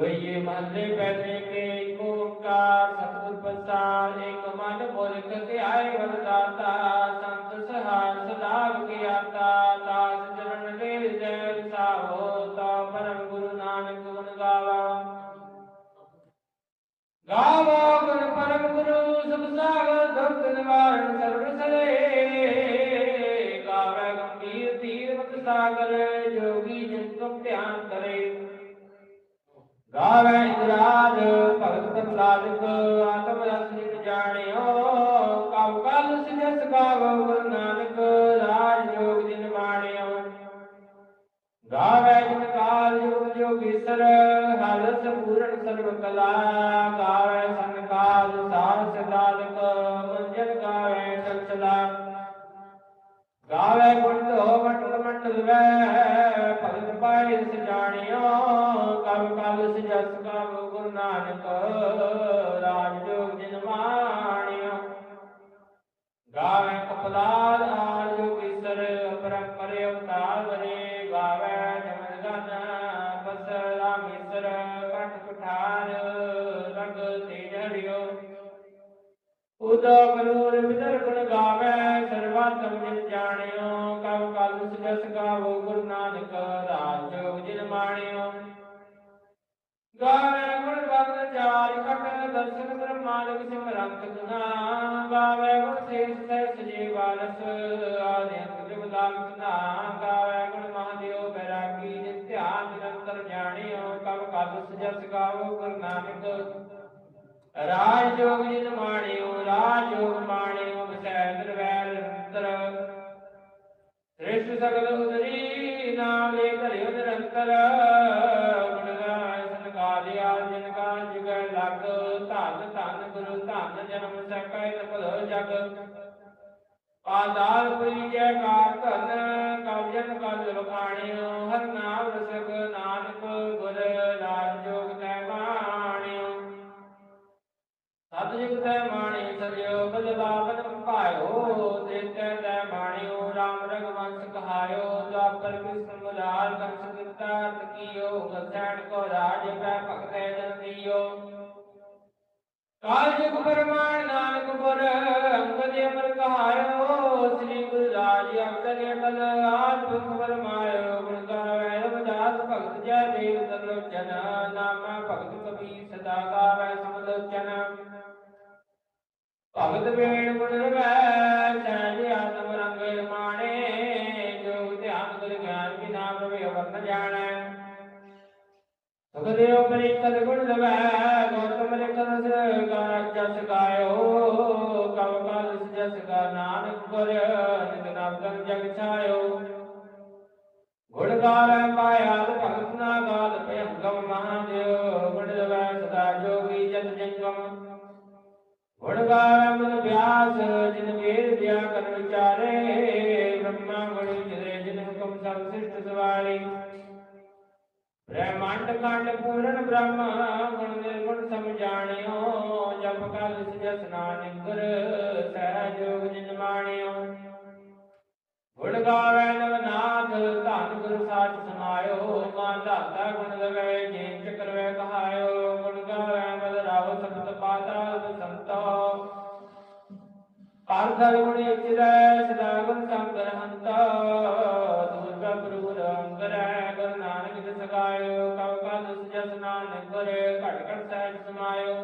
ਹੋਈਏ ਮਹੱਲੇ ਬੈਠੇ ਕੇ ਏਕ ਓੰਕਾਰ, ਸਤਿਗੁਰ ਪ੍ਰਸਾਦ, ਏਕ ਮਨ ਬੋਲਿਕ ਕੇ ਆਏ ਵਰਦਾਤਾ ਸੰਤ ਸਹਾਰ ਸਦਾਵ ਕੀ ਆਤਾ, ਦਾਸ ਚਰਨ ਲੈ ਜੈ ਸਾਹੋ, ਤਾ ਪਰਮ ਗੁਰੂ ਨਾਨਕ ਗੁਣ ਗਾਵਾ। ਗਾਵੋ ਗੁਣ ਪਰਮ ਗੁਰੂ ਸੁਖ ਸਾਗਰ ਦੁਖ ਨਿਵਾਰਨ ਸਰਬ ਸਲੇ ਗਾਵੇ ਇਦਰਾਜ, ਭਗਤ ਪ੍ਰਹਲਾਦਿਕ ਆਤਮ ਰਸ ਨਿਤ ਜਾਣਿਓ। ਕਬ ਕਲ ਸਿਜਸ ਗਾਵੋ ਗੁਰੂ ਨਾਨਕ ਰਾਜ ਜੋਗ ਜਿਨ ਬਾਣਿਓ। ਗਾਵੇ ਜਿਨ ਕਾਲ ਯੁਗ ਜੋਗੀਸਰ ਹਲ ਸੰਪੂਰਨ ਸਰਬ ਕਲਾ। ਗਾਵੇ ਸੰਗ ਕਾਲ ਸਾਰ ਸਦਾਲਕ ਮੰਜਨ ਗਾਵੇ ਚਲਚਲਾ ਗਾਵੇ ਗੁਣ ਧੋ, ਮੰਡਲ ਮੰਡਲ ਵੈ ਨਾਨਕ ਰਾਜ ਜੋਗ ਜਿਨ ਮਾਣਿਓ ਗਾਵੇ ਕਪਲਾਲ ਆਲ ਜੋਗੀਸਰ ਪਰੰਪਰ ਅਵਤਾਰ ਵਰੇ ਗਾਵੇ ਜਮਨ ਗਨ ਬਸ ਰਾਮੇਸ਼ਰ ਕੰਠ ਕੁਠਾਰ ਰੰਗ ਤੇਜ ਹਰਿਓ ਉਦੋ ਕਰੂਰ ਵਿਦਰ ਗੁਣ ਗਾਵੇ, ਸਰਵਾਤਮ ਜਿਨ ਜਾਣਿਓ ਕਬ ਕਲ ਸਜਸ ਗਾਵੋ ਗੁਰੂ ਨਾਨਕ ਰਾਜ ਜੋਗ ਜਿਨ ਮਾਣਿਓ ਗਾਵੇ ਗੁਣ ਬਖਤ ਚਾਰ ਖਟ ਦਰਸ਼ਨ ਬ੍ਰਹਮਾਨਕ ਸਿਮਰੰਤ ਗੁਨਾ ਗਾਵੇ ਗੁਣ ਸੇਸ ਸਹਿ ਸਜੇ ਵਾਰਸ, ਆਦੇ ਅੰਤ ਜੁਗ ਨਾ ਗਾਵੇ ਗੁਣ ਮਹਾਦੇਵ ਬੈਰਾਗੀ ਨਿਤ ਧਿਆਨ ਨਿਰੰਤਰ ਜਾਣਿਓ, ਕਬ ਕਲ ਸਜਸ ਗਾਵੋ ਗੁਰੂ ਨਾਨਕ। ਰਾਜ ਜੋਗ ਜਿਨ ਮਾਣਿਓ ਰਾਜ ਜੋਗ ਮਾਣਿਓ, ਵਸੈ ਨਿਰਵੈਰ ਨਿਰੰਤਰ। ਸ੍ਰਿਸ਼ਟ ਸਗਲ ਉਦਰੀ, ਨਾਮ ਲੈ ਧਰਿਓ ਨਿਰੰਤਰ। ਗੁਰੂ ਧੰਨ ਜਨਮ ਸਕੈ ਭਲੋ ਜਗ ਪਾਦਾਲ ਪੁਰੀ ਜੈ ਕਾਰ ਧਨ ਕਵਜਨ ਕਲ ਲਖਾਣਿਓ ਹਰ ਨਾਮ ਰਸਕ ਨਾਨਕ ਗੁਰ ਰਾਜ ਜੋਗ ਤੈ ਬਾਣਿਓ ਸਤਿਜੁਗ ਤੈ ਮਾਣੀ ਸਜਿਓ ਬਦਲਾਵਨ ਭਾਇਓ ਤੇਤੈ ਤੈ ਮਾਣਿਓ ਰਾਮ ਰਗਵੰਸ ਕਹਾਇਓ ਦੁਆਪਰ ਕ੍ਰਿਸ਼ਨ ਮੁਲਾਲ ਕੰਸ ਦਿੱਤਾ ਤਕੀਓ ਗਸੈਣ ਕੋ ਰਾਜ ਪੈ ਭਗਤੈ ਜਨ ਦੀਓ ਕਾਲ ਜੁਗ ਪਰਮਾਨ ਨਾਨਕ ਪੁਰ ਅੰਗਦ ਅਮਰ ਕਹਾਇਓ ਸ੍ਰੀ ਗੁਰੂ ਰਾਜ ਅੰਤਰੇ ਬਲ ਆਪ ਪਰਮਾਇਓ ਗੁਣ ਗਾਵੇ ਰਵਦਾਸ ਭਗਤ ਜੈ ਦੇਵ ਤਰਲੋਚਨ ਨਾਮਾ ਭਗਤ ਕਬੀਰ, ਸਦਾ ਗਾਵੇ ਸਮਲੋਚਨ ਭਗਤ ਵੇਣ ਗੁਣ ਰਵੈ, ਸਹਿਜ ਆਤਮ ਰੰਗ ਮਾਣੇ, ਜੋ ਧਿਆਨ ਗੁਰ ਗਿਆਨ ਬਿਨਾ ਪ੍ਰਭੇ ਵਰਨ ਜਾਣੈ। ਸੁਖਦੇਵ ਪਰਿਕਰ ਗੁਣ ਲਵੈ ਗੌਤਮ ਲਿਖਨ ਗਾ ਜਸ ਗਾਇਓ, ਕਵ ਕਲ ਜਸ ਗਾ ਨਾਨਕ ਗੁਰ ਨਿਤ ਨਵਗਨ ਜਗ ਛਾਇਓ। ਗੁਣ ਗਾਵੈ ਪਾਇਆ, ਭਗਤ ਨਾ ਗਾਲ ਭਯੰਗਮ ਮਹਾਦੇਵ ਗੁਣ ਲਵੈ ਸਦਾ ਜੋਗੀ ਜਤ ਜੰਗਮ। ਗੁਣ ਗਾਵੈ ਮਨ ਵਿਆਸ ਜਿਨ ਵੇਦ ਵਿਆ ਕਰ ਵਿਚਾਰੇ ਬ੍ਰਹਮੰਡ ਖੰਡ ਪੂਰਨ ਬ੍ਰਹਮ ਗੁਣ ਨਿਰਗੁਣ ਸਮਝਾਣਿਓ, ਜਪ ਕਲ ਸਜਸ ਨਾਨਕ ਗੁਰ ਸਹਿ ਜੋਗ ਜਿਨ ਮਾਣਿਓ। ਗੁਣ ਗਾਵੇ ਨਵਨਾਥ, ਧੰਨ ਗੁਰ ਸਾਚ ਸਮਾਇਓ, ਮਾਂ ਦਾਤਾ ਗੁਣ ਲਗਾਏ ਜੇ ਚਕਰ ਕਹਾਇਓ। ਗੁਣ ਗਾਵੇ ਬਲ ਰਾਵ ਸਬਤ ਪਾਤਾ ਸੰਤੋ। ਪਾਰਥ ਗੁਣ ਇਚਰੈ ਨਾਨਕ ਜਿਸ ਗਾਇਓ ਕਵ ਕਲ ਸਜਸ ਨਾਨਕ ਗੁਰ ਘਟ ਘਟ ਸਹਿਜ ਸਮਾਇਓ